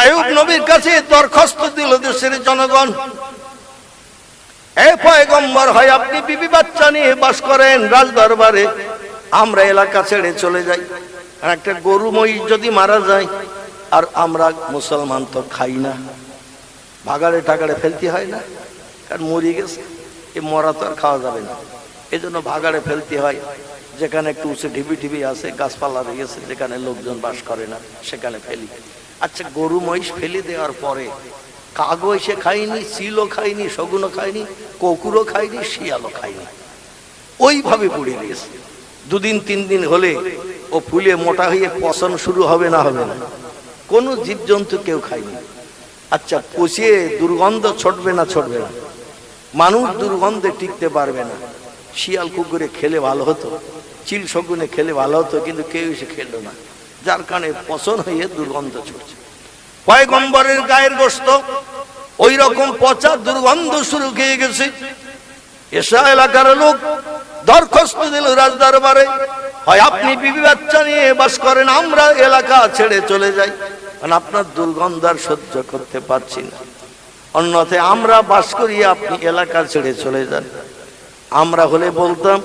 আয়ুব নবীর কাছে দরখাস্ত দিল দেশের জনগণ। হয়, আপনি বিবি বাচ্চা নিয়ে বাস করেন রাজ দরবারে। আমরা এলাকা ছেড়ে চলে যাই। আর একটা গরু মহিষ যদি মারা যায়, আর আমরা মুসলমান তো খাই না। ভাগাড়ে টাগাড়ে ফেলতে হয় না, কারণ মরে গেছে। এ মরা তো আর খাওয়া যাবে না। এই জন্য ভাগাড়ে ফেলতে হয়। যেখানে একটু উঁচু ঢিবি ঢিবি আছে, গাছপালা রয়েছে যেখানে লোকজন বাস করে না, সেখানে ফেলি। আচ্ছা গরু, মহিষ ফেলে দেওয়ার পরে কাগো এসে খায়নি চিলও খায়নি, শগুনও খায়নি, কুকুরও খায়নি, শিয়ালও খায়নি। ওইভাবে পড়ে গিয়েছে দুদিন, তিন দিন হলে ও ফুলে মোটা হয়ে পচন শুরু হবে না হবে না। কোনো জীবজন্তু কেউ খায়নি। আচ্ছা পচিয়ে দুর্গন্ধ ছটবে না ছটবে না। মানুষ দুর্গন্ধে টিকতে পারবে না। শিয়াল কুকুরে খেলে ভালো হতো, চিল শগুনে খেলে ভালো হতো, কিন্তু কেউ এসে খেলো না। যার কারণে পচন হয়ে দুর্গন্ধ ছুটছে। পয়গম্বরের গায়ের গোস্ত ওই রকম পচা দুর্গন্ধ শুরু খেয়ে গেছে। এসা এলাকার লোক দরখাস্ত দিল রাজদরবারে, হয় আপনি বিবি বাচ্চা নিয়ে বাস করেন, আমরা এলাকা ছেড়ে চলে যাই। কারণ আপনার দুর্গন্ধ আর সহ্য করতে পারছি না। অন্যথায় আমরা বাস করি আপনি এলাকা ছেড়ে চলে যান। আমরা হলে বলতাম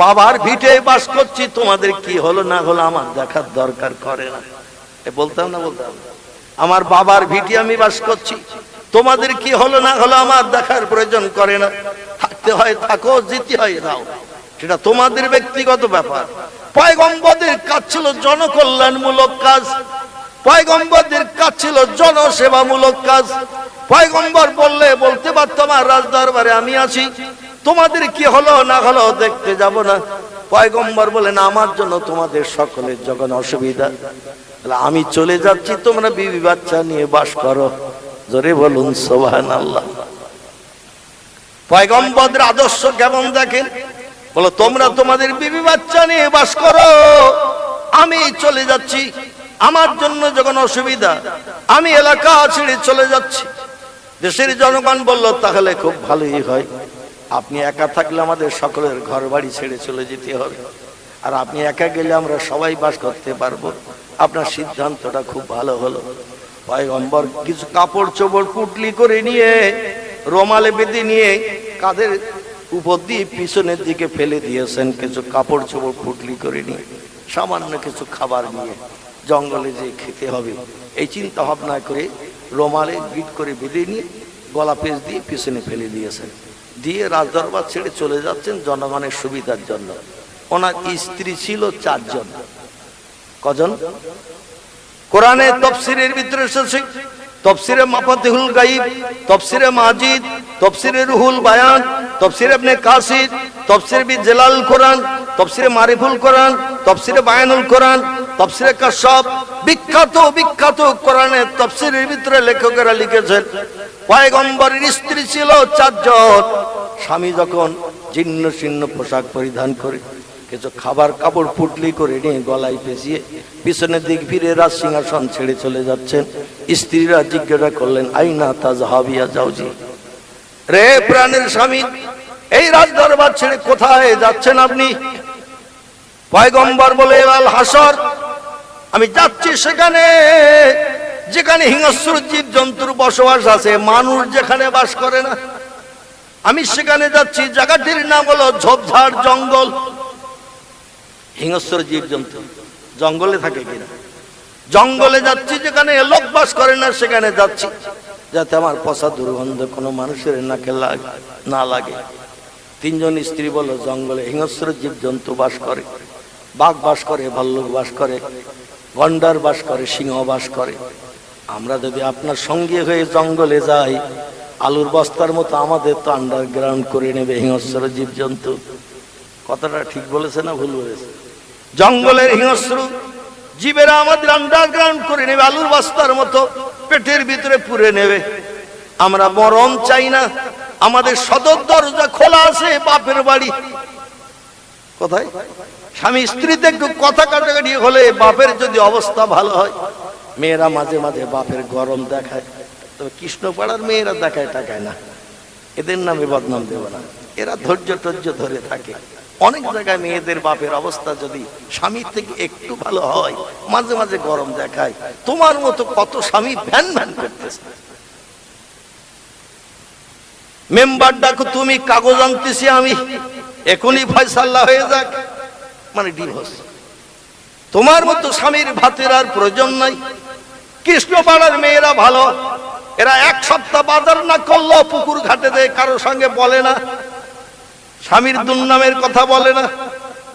বাবার ভিটে বাস করছি, তোমাদের কি হলো না হলো আমার দেখার দরকার করে না। বলতাম না বলতাম? আমার বাবার ভিটে আমি বাস করছি, তোমাদের কি হলো না হলো আমার দেখার প্রয়োজন করে না। থাকতে হয়, থাকো, যেতে হয়, নাও। সেটা তোমাদের ব্যক্তিগত ব্যাপার। পয়গম্বদের কাজ ছিল জনকল্যাণমূলক কাজ। পয়গম্বরদের কাজ ছিল জনসেবামূলক কাজ। পয়গম্বর বললে, বলতে পারতো আমার রাজদরবারে আমি আছি। তোমাদের কি হলো না হলো দেখতে যাব না। পয়গম্বর বলেন, আমার জন্য তোমাদের সকলের যখন অসুবিধা, তাহলে আমি চলে যাচ্ছি, তোমরা বিবি বাচ্চা নিয়ে বাস করো। জোরে বলুন সোভান আল্লাহ পয়গম্বরদের আদর্শ কেমন দেখেন? বলো, তোমরা তোমাদের বিবি বাচ্চা নিয়ে বাস করো। আমি চলে যাচ্ছি, আমার জন্য যখন অসুবিধা, আমি এলাকা ছেড়ে চলে যাচ্ছি। দেশের জনগণ বলল, তাহলে খুব ভালোই হয়। আপনি একা থাকলে আমাদের সকলের ঘর বাড়ি ছেড়ে চলে যেতে হবে। আর আপনি একা গেলে আমরা সবাই বাস করতে পারব। আপনার সিদ্ধান্তটা খুব ভালো হলো। পয়গম্বর কিছু কাপড় চোপড় পুটলি করে নিয়ে, রোমালে বেঁধে নিয়ে কাদের উপর দিয়ে পিছনের দিকে ফেলে দিয়েছেন কিছু কাপড় চোপড় পুটলি করে নিয়ে, সামান্য কিছু খাবার নিয়ে। জঙ্গলে যে খেতে হবে, এই চিন্তা ভাবনা করে রোমালে গিট করে বেঁধে নিয়ে গলা পেঁচ দিয়ে পিছনে ফেলে দিয়েছেন। দিয়ে রাজদরবার ছেড়ে চলে যাচ্ছেন জনগণের সুবিধার জন্য। ওনার স্ত্রী ছিল চারজন। কজন? কোরআনে তফসিরের ভিতরে এসেছে, তফসিরে মাফাতিহুল গাইব তফসিরে মাজিদ, তফসিরে রুহুল বায়ান, তফসিরে ইবনে কাসির, তফসিরে বি জেলাল কোরআন, তফসিরে মারিফুল কোরআন, তফসিরে বায়ানুল কোরআন, তফসিরে কাশাব। বিখ্যাত বিখ্যাত কোরআনে তফসিরের ভিতরে লেখকেরা লিখেছেন পয়গম্বরের স্ত্রী ছিল চারজন। স্বামী যখন জীর্ণ শীর্ণ পোশাক পরিধান করে, কিছু খাবার কাপড় পুটলি করে নিয়ে গলায় পেঁচিয়ে পিছনের দিক ফিরে রাজ সিংহাসন ছেড়ে চলে যাচ্ছেন। স্ত্রীরা জিজ্ঞাসা করলেন, আইনা তাজ হাবিয়া যাওজি? রে প্রাণের স্বামী, এই রাজ দরবার ছেড়ে কোথায় যাচ্ছেন আপনি? পয়গম্বর বলে, আল হাসর আমি যাচ্ছি সেখানে। যেখানে হিংস্র জীব জন্তুর বসবাস আছে, মানুষ যেখানে বাস করে না। আমি সেখানে যাচ্ছি, জায়গাটির নাম হলো ঝোপঝাড় জঙ্গল। হিংস্র জীব জন্তু জঙ্গলে থাকে কিনা? জঙ্গলে যাচ্ছি, যেখানে লোক বাস করে না, সেখানে যাচ্ছি। যাতে আমার পচা দুর্গন্ধ কোনো মানুষের নাকে না লাগে। তিনজন স্ত্রী বলো, জঙ্গলে হিংস্র জীব জন্তু বাস করে। বাঘ বাস করে, ভাল্লুক বাস করে। গন্ডার বাস করে, সিংহ বাস করে। আমরা যদি আপনার সঙ্গে হয়ে জঙ্গলে যাই, আলুর বস্তার মতো আমাদের তো আন্ডারগ্রাউন্ড করে নেবে, হিংস্র জীব জন্তু কথাটা ঠিক বলেছে না ভুল বলেছে? জঙ্গলের হিংস্র জীবেরা আমাদের আন্ডারগ্রাউন্ড করে নেবে, আলুর বস্তার মতো পেটের ভিতরে পুরে নেবে। আমরা মরণ চাই না। আমাদের সদর দরজা খোলা আছে, বাপের বাড়ি। কোথায়? স্বামী স্ত্রীতে একটু কথা কাটাকাটি হলে বাপের যদি অবস্থা ভালো হয় মেয়েরা মাঝে মাঝে বাপের গরম দেখায়। তবে কৃষ্ণপাড়ার মেয়েরা দেখায় টাকায় না। এদের নামে বদনাম দেব না। এরা ধৈর্য টর্য ধরে থাকে। অনেক জায়গায় মেয়েদের বাপের অবস্থা যদি স্বামীর থেকে একটু ভালো হয়, মাঝে মাঝে গরম দেখায়, তোমার মতো কত স্বামী ভ্যান ভ্যান করতেছে। মেম্বার ডাকো, তুমি কাগজ আনতেছি আমি। এখনই ফয়সাল্লা হয়ে যাক। মানে ডিভোর্স তোমার মতো স্বামীর ভাতের আর প্রয়োজন নাই। কৃষ্ণপাড়ার মেয়েরা ভালো। এরা এক সপ্তাহ বাজার না করল পুকুর ঘাটে দেয় কারোর সঙ্গে বলে না। স্বামীর দুর্নামের কথা বলে না।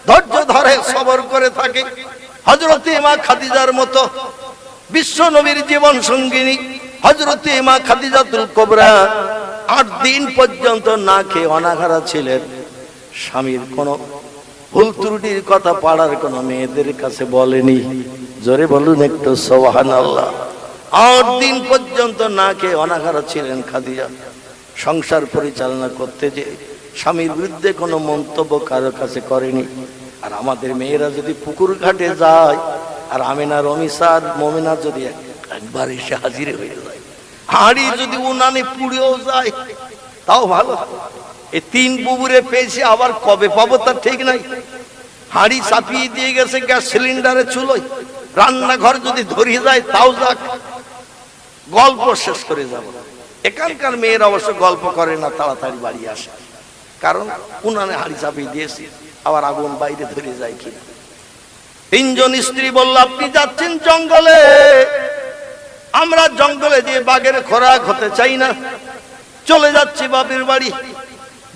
ধৈর্য ধরে সবর করে থাকে। হজরত মা খাদিজার মতো বিশ্ব নবীর জীবন সঙ্গিনী হজরত মা খাদিজাতুল কোবরা আট দিন পর্যন্ত না খেয়ে অনাঘারা ছিলেন। স্বামীর কোনো ভুল ত্রুটির কথা পাড়ার কোনো মেয়েদের কাছে বলেনি। জোরে বলুন একটু সোহান আল্লাহ আট দিন পর্যন্ত না খেয়ে অনাঘারা ছিলেন খাদিজা। সংসার পরিচালনা করতে যে স্বামীর বিরুদ্ধে কোনো মন্তব্য কারও কাছে করেনি। আর আমাদের মেয়েরা যদি পুকুর ঘাটে যায়, আর আমিনা রমিসার মমিনা যদি একবার এসে হাজির হয়ে যায়, হাঁড়ি যদি উনানে পুড়েও যায়, তাও ভালো। এই তিন বুবুরে পেয়েছি, আবার কবে পাবো তার ঠিক নাই। হাঁড়ি চাপিয়ে দিয়ে গেছে, গ্যাস সিলিন্ডারে চুলোয়। রান্নাঘর যদি ধরিয়ে যায়, তাও যাক। গল্প শেষ করে যাব। এখানকার মেয়েরা অবশ্য গল্প করে না, তাড়াতাড়ি বাড়ি আসে। কারণ উনানে হাড়ি চাপিয়ে দিয়েছি, আবার আগুন বাইরে ধরে যায় কিনা। তিনজন স্ত্রী বলল, আপনি যাচ্ছেন জঙ্গলে। আমরা জঙ্গলে দিয়ে বাঘের খোরাক হতে চাই না। চলে যাচ্ছি বাপের বাড়ি।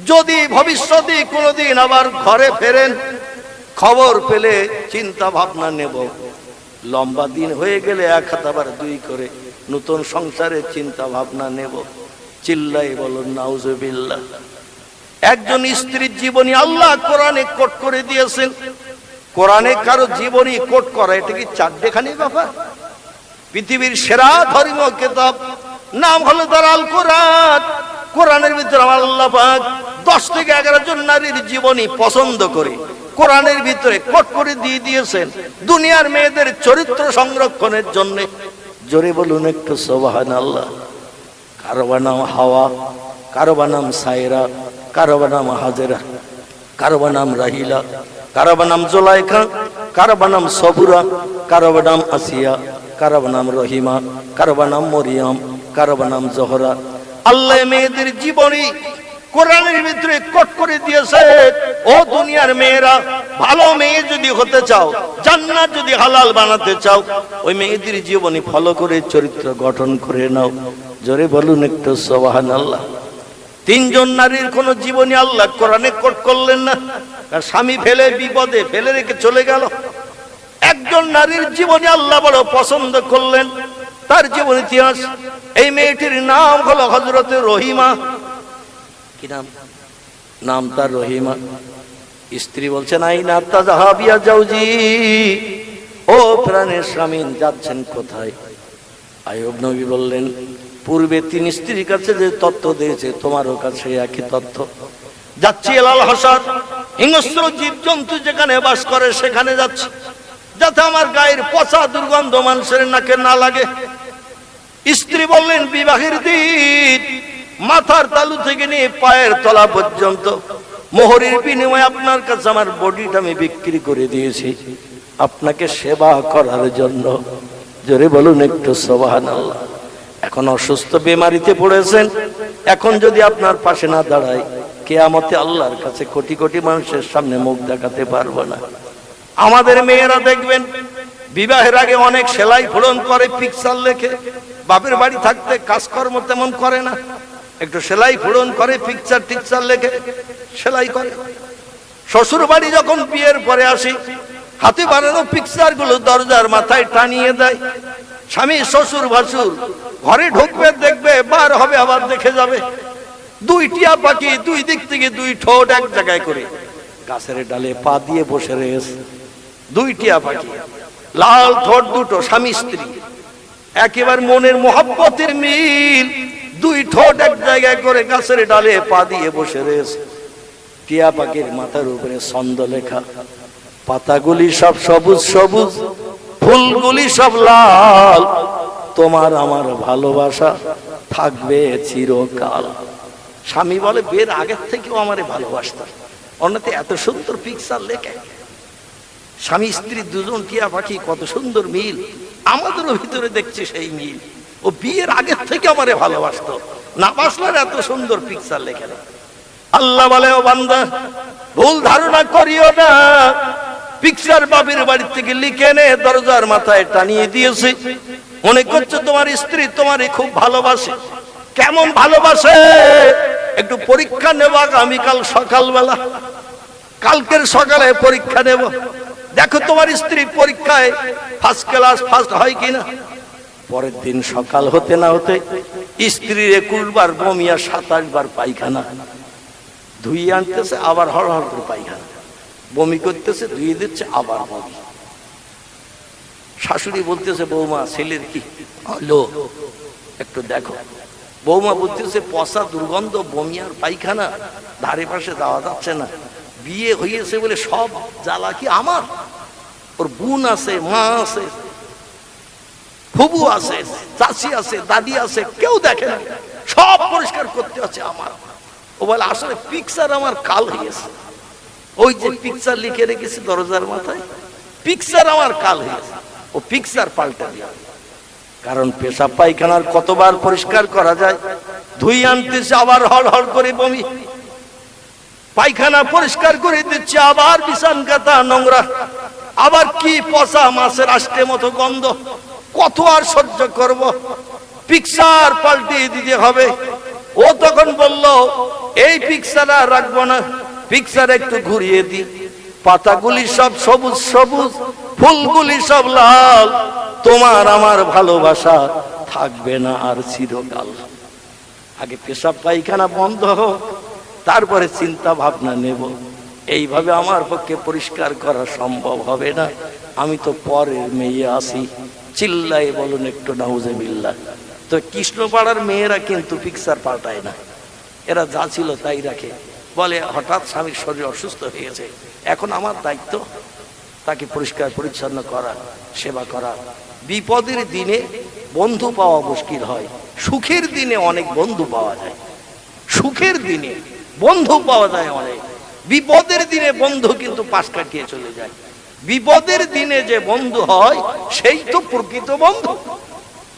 যদি ভবিষ্যতে কোনোদিন আবার ঘরে ফেরেন, খবর পেলে চিন্তা ভাবনা নেব। লম্বা দিন হয়ে গেলে এক হাত আবার দুই করে নতুন সংসারের চিন্তা ভাবনা নেব। চিল্লাই বলো নাউজবিল্লাহ। একজন স্ত্রীর জীবনী আল্লাহ কোরআনে কোট করে দিয়েছেন। কোরআনে কারও জীবনী কোট করা, এটা কি চারটেখানি ব্যাপার? পৃথিবীর সেরা ধর্মীয় কেতাব, নাম হলো তার আল কোরআন। কোরআনের ভিতরে আল্লাহ পাক দশ থেকে এগারো জন নারীর জীবনী পছন্দ করে কোরআনের ভিতরে কট করে দিয়ে দিয়েছেন দুনিয়ার মেয়েদের চরিত্র সংরক্ষণের জন্য জোরে বলুন একটু সোবাহান আল্লাহ কারও নাম হাওয়া কারও নাম সাইরা কারও নাম হাজেরা কারও বা নাম রাহিলা কারও নাম জোলাইখা কারও নাম সবুরা কারও নাম আসিয়া কারও নাম রহিমা কারও বা নাম মরিয়াম কারও বা নাম জহরা আল্লাহ মেয়েদের জীবনী কোরআনের ভিতরে কট করে দিয়েছে, ও দুনিয়ার মেয়েরা, ভালো মেয়ে যদি হতে চাও, জান্নাত যদি হালাল বানাতে চাও, ওই মেয়েদের জীবনী ফলো করে চরিত্র গঠন করে নাও। জোরে বলুন একটু সোবাহান আল্লাহ তিনজন নারীর কোন জীবনী আল্লাহ কোরআনে কোট করলেন না? তার স্বামী ফেলে, বিপদে ফেলে রেখে চলে গেল। একজন নারীর জীবনী আল্লাহ বড় পছন্দ করলেন। তার জীবন ইতিহাস, এই মেয়েটির নাম হলো হজরতে রহিমা। কি নাম? নাম তার রহিমা। স্ত্রী বলছেন আই না তাজাহাবিয়া জাউজি ও প্রাণের স্বামী, যাচ্ছেন কোথায়? আয়ব নবী বললেন, পূর্বে তিন স্ত্রীর কাছে যে তত্ত্ব দিয়েছে, তোমারও কাছে একই তথ্য যাচ্ছি এলাল হাসান, হিংস্র জীব জন্তু যেখানে বাস করে, সেখানে যাচ্ছি। যাতে আমার গায়ের পচা দুর্গন্ধ মানুষের নাকে না লাগে। স্ত্রী বললেন, বিবাহের দিন মাথার তালু থেকে নিয়ে পায়ের তলা পর্যন্ত। মোহরের বিনিময়ে আপনার কাছে আমার বডিটা আমি বিক্রি করে দিয়েছি। আপনাকে সেবা করার জন্য। জোরে বলুন একটু সবাহান আল্লাহ এখন অসুস্থ বেমারিতে পড়েছেন। এখন যদি আপনার পাশে না দাঁড়ায়, কেয়ামতে আল্লাহর কাছে কোটি কোটি মানুষের সামনে মুখ দেখাতে পারব না। আমাদের মেয়েরা দেখবেন, বিবাহের আগে অনেক সেলাই ফোড়ন করে, পিকচার লেখে। বাপের বাড়ি থাকতে কাজকর্ম তেমন করে না। একটু সেলাই ফোড়ন করে পিকচার টিকচার লেখে, সেলাই করে। শ্বশুর বাড়ি যখন বিয়ের পরে আসি, হাতে বানানো পিকচারগুলো দরজার মাথায় টানিয়ে দেয়। স্বামী, শ্বশুর, ভাসুর, ঘরে ঢুকবে, দেখবে, বার হবে, আবার দেখে যাবে। দুই টিয়া পাখি, দুই দিক থেকে দুই ঠোঁট এক জায়গায় করে। গাছের ডালে পা দিয়ে বসে রয়েছে দুই টিয়া পাখি। লাল ঠোঁট দুটো স্বামী স্ত্রী। একেবারে মনের মোহাব্বতের মিল। দুই ঠোঁট এক জায়গায় করে গাছের ডালে পা দিয়ে বসে রয়েছে। টিয়া পাখির মাথার উপরে ছন্দ লেখা। পাতাগুলি সব সবুজ সবুজ, ফুলগুলি সব লাল। তোমার আমার ভালোবাসা থাকবে চিরকাল। স্বামী বলে বের আগের থেকেও আমারে ভালোবাসতাম অন্যতে এত সুন্দর পিকচার লেখে। স্বামী স্ত্রী দুজন টিয়া পাখি কত সুন্দর মিল। আমাদেরও ভিতরে দেখছি সেই মিল। ও বিয়ের আগের থেকে আমারে ভালোবাসতো। না বাসলার এত সুন্দর পিকচার লেখে আল্লাহ বলে, ও বান্দা, ভুল ধারণা করিও না। পিকচার বাবির বাড়ি থেকে লিখে নে দরজার মাথায় টানিয়ে দিয়েছে। মনে করছে তোমার স্ত্রী তোমারে খুব ভালোবাসে। কেমন ভালোবাসে? একটু পরীক্ষা নেব আগামীকাল সকালবেলা। কালকের সকালে পরীক্ষা নেব। দেখো তোমার স্ত্রী পরীক্ষায় ফার্স্ট ক্লাস ফার্স্ট হয় কিনা? পরের দিন সকাল হতে না হতে স্ত্রীর একুশ বার বমিয়া সাতাশ বার পায়খানা। ধুইয়ে আনতেছে, আবার হর করে পায়খানা। বমি করতেছে, ধুয়ে দিচ্ছে, আবার বমি। শাশুড়ি বলতেছে, বৌমা, ছেলের কি হলো? একটু দেখো। বৌমা বলতেছে, পচা দুর্গন্ধ, বমি আর পায়খানা, ধারে পাশে যাওয়া যাচ্ছে না। বিয়ে হয়েছে বলে সব জ্বালা কি আমার? ওর বোন আছে, মা আছে ফুবু আছে, চাচি আছে, দাদি আছে, কেউ দেখে না। সব পরিষ্কার করতে আছে আমার। ও বলে, আসলে পিকচার আমার কাল হয়েছে। ওই যে পিকচার লিখে রেখেছি দরজার মাথায় পিকচার আমার কাল হয়েছে। ও পিকচার পাল্টা দিয়ে কারণ পেশাব পায়খানার কতবার পরিষ্কার করা যায়, ধুই আনতেছে, আবার হড় হড় করে বমি। পায়খানা পরিষ্কার করে দিচ্ছে, আবার বিছান কাতা নোংরা। আবার কি পচা মাছের আষ্টে মতো গন্ধ। কত আর সহ্য করব? পিকচার পাল্টিয়ে দিতে হবে। ও তখন বলল, এই পিকচার আর রাখব না। পিকচার একটু ঘুরিয়ে দি পাতাগুলি সব সবুজ সবুজ, ফুলগুলি সব লাল। তোমার আমার ভালোবাসা থাকবে না আর চিরকাল। আগে পেশাব পায়খানা বন্ধ হোক, তারপরে চিন্তা ভাবনা নেব। এইভাবে আমার পক্ষে পরিষ্কার করা সম্ভব হবে না। আমি তো পরের মেয়ে আসি। চিল্লাই বলুন একটু নাউজেবিল্লা তো কৃষ্ণপাড়ার মেয়েরা কিন্তু পিকচার পাল্টায় না। এরা যা ছিল তাই রাখে। বলে, হঠাৎ স্বামীর শরীর অসুস্থ হয়েছে। এখন আমার দায়িত্ব তাকে পরিষ্কার পরিচ্ছন্ন করা, সেবা করা। বিপদের দিনে বন্ধু পাওয়া মুশকিল হয়। সুখের দিনে অনেক বন্ধু পাওয়া যায়। সুখের দিনে বন্ধু পাওয়া যায় অনেক। বিপদের দিনে বন্ধু কিন্তু পাশ কাটিয়ে চলে যায়। বিপদের দিনে যে বন্ধু হয়, সেই তো প্রকৃত বন্ধু।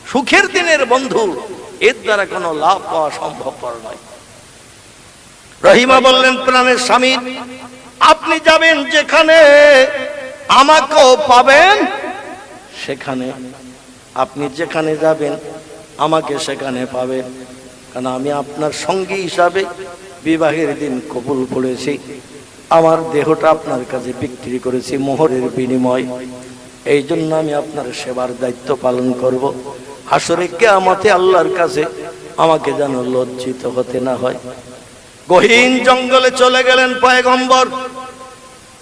সুখের দিনের বন্ধু, এর দ্বারা কোনো লাভ পাওয়া সম্ভবপর নয়। রহিমা বললেন, প্রাণের স্বামী, আপনি যাবেন যেখানে, আমাকেও পাবেন। সেখানে আপনি যেখানে যাবেন, আমাকে সেখানে পাবেন। কারণ আমি আপনার সঙ্গী হিসাবে বিবাহের দিন কবুল করেছি। আমার দেহটা আপনার কাছে বিক্রি করেছি মোহরের বিনিময়। এই জন্য আমি আপনার সেবার দায়িত্ব পালন করব। হাসরে কেয়ামতে আল্লাহর কাছে আমাকে যেন লজ্জিত হতে না হয়। গহীন জঙ্গলে চলে গেলেন পয়গম্বর।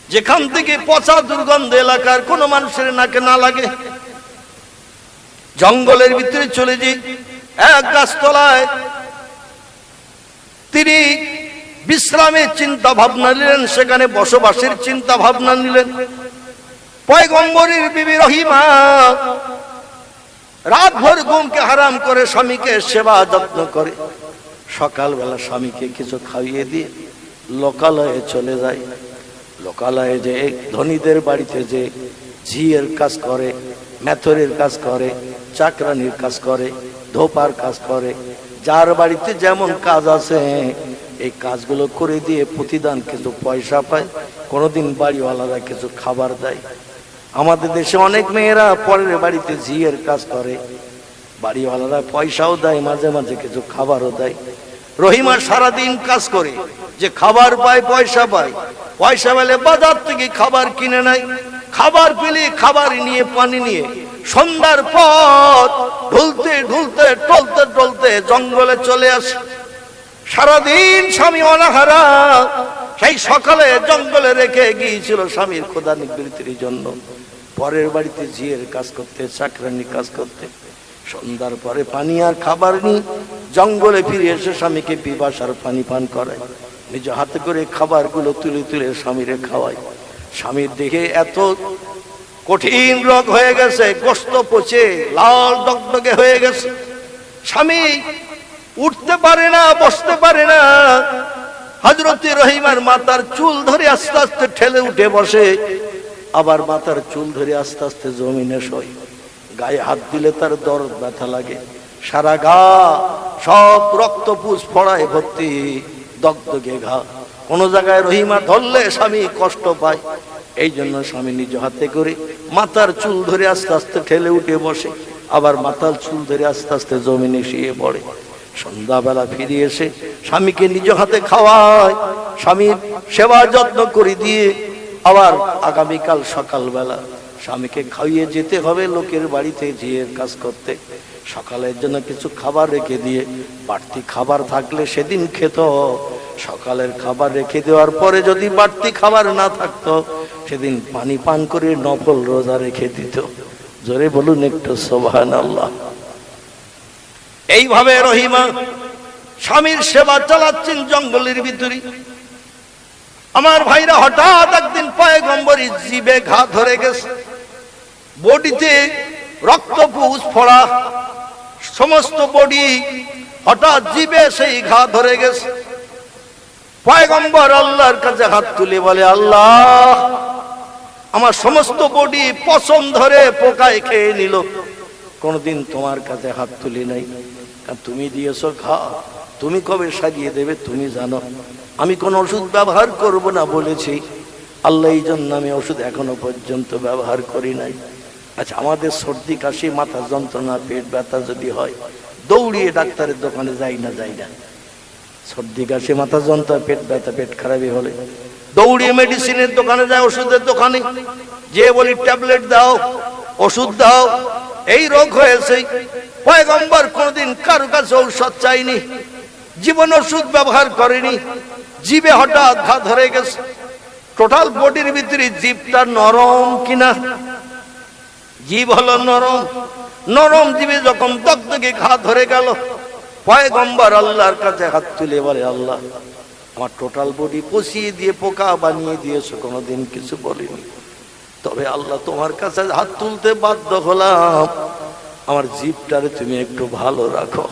যেখান থেকে পচা দুর্গন্ধ এলাকার কোনো মানুষের নাকে না লাগে। জঙ্গলের ভিতরে চলে যাই এক গাছতলায় তিনি বিশ্রামের চিন্তা ভাবনা নিলেন, সেখানে বসবাসের চিন্তা ভাবনা নিলেন। পয়গম্বরের বিবি রহিমা রাত ভর ঘুমকে হারাম করে স্বামীকে সেবা যত্ন করে। সকালবেলা স্বামীকে কিছু খাইয়ে দিয়ে লোকালয়ে চলে যায়। লোকালয়ে যে ধনীদের বাড়িতে যে ঝিয়ের কাজ করে, মেথরের কাজ করে, চাকরানির কাজ করে, ধোপার কাজ করে, যার বাড়িতে যেমন কাজ আছে এই কাজগুলো করে দিয়ে প্রতিদান কিছু পয়সা পায়, কোনোদিন বাড়িওয়ালারা কিছু খাবার দেয়। আমাদের দেশে অনেক মেয়েরা পরের বাড়িতে ঝিয়ের কাজ করে, বাড়িওয়ালারা পয়সাও দেয়, মাঝে মাঝে কিছু খাবারও দেয়। রহিমা সারাদিন কাজ করে, যে খাবার পায়, পয়সা পায়। পয়সা পেলে বাজার থেকে খাবার কিনে নেয়। খাবার পেলে খাবার নিয়ে, পানি নিয়ে, সন্ধ্যার পর ঢুলতে ঢুলতে, টলতে টলতে জঙ্গলে চলে আসে। সারাদিন স্বামী অনাহারা। সেই সকালে জঙ্গলে রেখে গিয়েছিল স্বামীর খোদা নিবৃত্তির জন্য। পরের বাড়িতে জিয়ের কাজ করতে চাকরানি কাজ করতে। সন্ধ্যার পরে পানি আর খাবার নিয়ে জঙ্গলে ফিরে এসে স্বামীকে পিপাসার পানি পান করায়। নিজ হাতে করে খাবারগুলো তুলে তুলে স্বামীরে খাওয়ায়। স্বামীর দেখে এত কঠিন রোগ হয়ে গেছে, গোস্ত পচে, লাল ডগডগে হয়ে গেছে। স্বামী উঠতে পারে না, বসতে পারে না। হজরতি রহিমার মাতার চুল ধরে আস্তে আস্তে ঠেলে উঠে বসে। আবার মাতার চুল ধরে আস্তে আস্তে জমিনে শোয়। গায়ে হাত দিলে তার দরদ ব্যথা লাগে। সারা গা, সব রক্ত পুষ ফড়ায় ভর্তি, দগদগে ঘা। কোন জায়গায় রহিমা ধরলে স্বামী কষ্ট পায়। এই জন্য স্বামী নিজ হাতে করে মাথার চুল ধরে আস্তে আস্তে ঠেলে উঠে বসে। আবার মাথার চুল ধরে আস্তে আস্তে জমিনে শুয়ে পড়ে। সন্ধ্যাবেলা ফিরে এসে স্বামীকে নিজ হাতে খাওয়ায়। স্বামীর সেবা যত্ন করে দিয়ে আবার আগামীকাল সকালবেলা স্বামীকে খাইয়ে যেতে হবে লোকের বাড়িতে যেয়ে কাজ করতে। সকালের জন্য কিছু খাবার রেখে দিয়ে বাড়তি খাবার থাকলে সেদিন খেত। সকালের খাবার রেখে দেওয়ার পরে যদি বাড়তি খাবার না থাকতো, সেদিন পানি পান করে নফল রোজা রেখে দিত। জোরে বলুন একটু সোভান আল্লাহ এইভাবে রহিমা স্বামীর সেবা চালাচ্ছেন জঙ্গলের ভিতরে। আমার ভাইরা হঠাৎ একদিন পয়গম্বরী জীবে ঘা ধরে গেছে। বডিতে রক্তপুষ ফোড়া, সমস্ত বডি হঠাৎ জীবে সেই ঘা ধরে গেছে। পয়গম্বর আল্লাহর কাছে হাত তুলে বলে, আল্লাহ, আমার সমস্ত বডি পছন্দ ধরে পোকায় খেয়ে নিল। কোনদিন তোমার কাছে হাত তুলি নাই। তুমি দিয়েছ খা। তুমি কবে সারিয়ে দেবে তুমি জানো। আমি কোন ওষুধ ব্যবহার করব না বলেছি। আল্লাহ এই জন্য আমি ওষুধ এখনও পর্যন্ত ব্যবহার করি নাই। আচ্ছা আমাদের সর্দি, কাশি, মাথা যন্ত্রণা, পেট ব্যথা যদি হয়, দৌড়িয়ে ডাক্তারের দোকানে যাই না যাই না। সর্দি, কাশি, মাথা যন্ত্রণা, পেট ব্যথা, পেট খারাপই হলে। দৌড়িয়ে মেডিসিনের দোকানে যায় ওষুধের দোকানে। যে বলি, ট্যাবলেট দাও, ওষুধ দাও। এই রোগ হয়েছে। পয়গম্বর কোনদিন কারও কাছে ঔষধ চাইনি, জীবন ওষুধ ব্যবহার করেনি, জীবে হঠাৎ ঘা ধরে গেছে। টোটাল বডির ভিতরে জীবটা নরম কিনা? জীব হলো নরম। নরম জীবে যখন দগদগে ঘা ধরে গেল, পয়গম্বর আল্লাহর কাছে হাত তুলে বলে, আল্লাহ, আমার টোটাল বডি পচিয়ে দিয়ে, পোকা বানিয়ে দিয়েছ, কোনোদিন কিছু বলিনি। তবে আল্লাহ তোমার কাছে হাত তুলতে বাধ্য হলাম। আমার জীবটারে তুমি একটু ভালো রাখো।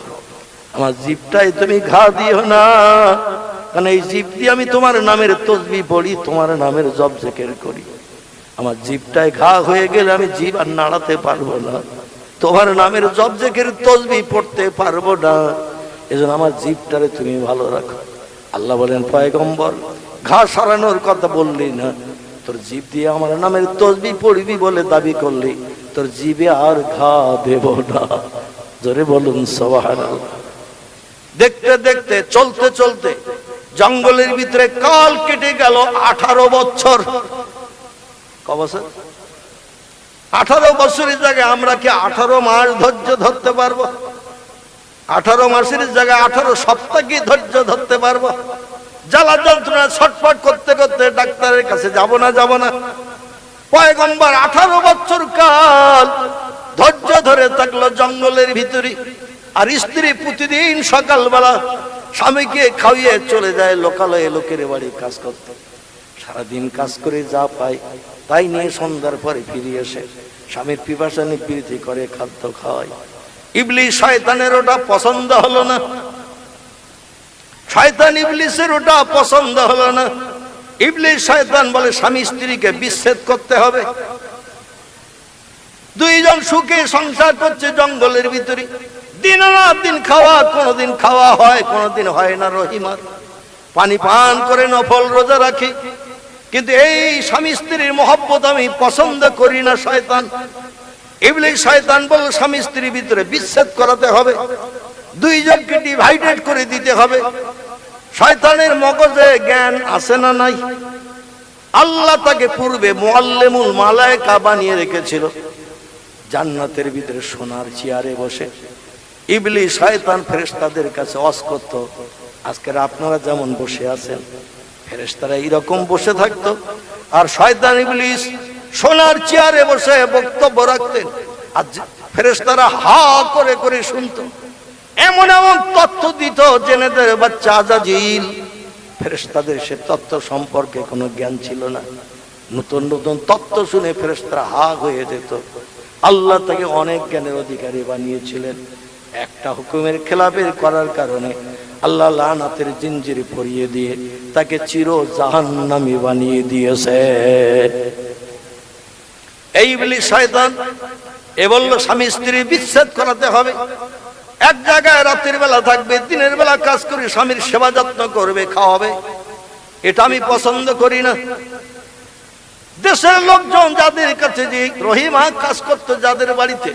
আমার জীবটাই তুমি ঘা দিও না। কারণ এই জীব দিয়ে আমি তোমার নামের তসবি পড়ি, তোমার নামের জব জেকের করি। আমার জীবটায় ঘা হয়ে গেলে আমি জীব আর নাড়াতে পারব না। তোমার নামের জব জেকের তসবি পড়তে পারব না। এজন্য আমার জীবটারে তুমি ভালো রাখো। আল্লাহ বলেন, পয়গম্বর, ঘা সরানোর কথা বললি না। তোর জীব দিয়ে আমার নামের তসবি পড়বি বলে দাবি করলি। তোর জীবে আর ঘা দেব না। জোরে বলুন সবাহান দেখতে দেখতে, চলতে চলতে, জঙ্গলের ভিতরে কাল কেটে গেল আঠারো বছর। ক বছর? আঠারো বছরের জায়গায় আমরা কি আঠারো মাস ধৈর্য ধরতে পারব? আঠারো মাসের জায়গায় আঠারো সপ্তাহ কি ধৈর্য ধরতে পারব? জ্বালা যন্ত্রণা ছটফট করতে করতে ডাক্তারের কাছে যাব না যাব না। পয়গম্বর আঠারো বছর কাল ধৈর্য ধরে থাকল জঙ্গলের ভিতরে। আর স্ত্রী প্রতিদিন সকালবেলা স্বামীকে খাইয়ে চলে যায় লোকালয়ে লোকের বাড়ি কাজ করতে। সারাদিন কাজ করে যা পায় তাই নিয়ে সন্ধ্যার পরে ফিরে এসে স্বামীর পিপাসা নিবৃত্তি করে খাদ্য খাওয়ায়। ইবলি শয়তানের ওটা পছন্দ হলো না। শয়তান ইবলিসের ওটা পছন্দ হলো না। ইবলিস শয়তান বলে স্বামী স্ত্রীকে বিচ্ছেদ করতে হবে। দুইজন সুখে সংসার করছে জঙ্গলের ভিতরে। দিন না দিন খাওয়া, কোনোদিন খাওয়া হয়, কোনোদিন হয় না রহিমার পানি পান করে নফল রোজা রাখি। কিন্তু এই স্বামী স্ত্রীর মহব্বত আমি পছন্দ করি না শয়তান। এগুলি শয়তান বল স্বামী স্ত্রীর ভিতরে বিচ্ছেদ করাতে হবে। দুইজনকে ডিভাইডেড করে দিতে হবে। শয়তানের মগজে জ্ঞান আছে না নাই? আল্লাহ তাকে পূর্বে মোয়াল্লেমুল মালায়কা বানিয়ে রেখেছিল। জান্নাতের ভিতরে সোনার চেয়ারে বসে। ইবলি শয়তান ফেরেশতাদের কাছে অস আজকের আপনারা যেমন বসে আছেন, ফেরেশতারা এইরকম বসে থাকতো। আর শয়তান ইবলিস সোনার চেয়ারে বসে বক্তব্য রাখতেন। আর ফেরেশতারা হা করে করে শুনতো। এমন এমন তথ্য দিত জেনেদের বাচ্চা আজাজিল। ফেরেশতাদের সে তত্ত্ব সম্পর্কে কোনো জ্ঞান ছিল না। নতুন নতুন তত্ত্ব শুনে ফেরেশতারা হা হয়ে যেত। আল্লাহ তাকে অনেক জ্ঞানের অধিকারী বানিয়েছিলেন। একটা হুকুমের খেলাপের করার কারণে আল্লাহ লানাতের জিঞ্জির পরিয়ে দিয়ে তাকে চির জাহান্নামি বানিয়ে দিয়েছে। এই বলি শয়তান, এ বলল, স্বামী স্ত্রী বিচ্ছেদ করাতে হবে। এক জায়গায় রাতের বেলা থাকবে, দিনের বেলা কাজ করে স্বামীর সেবা যত্ন করবে, খাওয়াবে। এটা আমি পছন্দ করি না। দেশের লোকজন যাদের কাছে যে রহিমা কাজ করতো যাদের বাড়িতে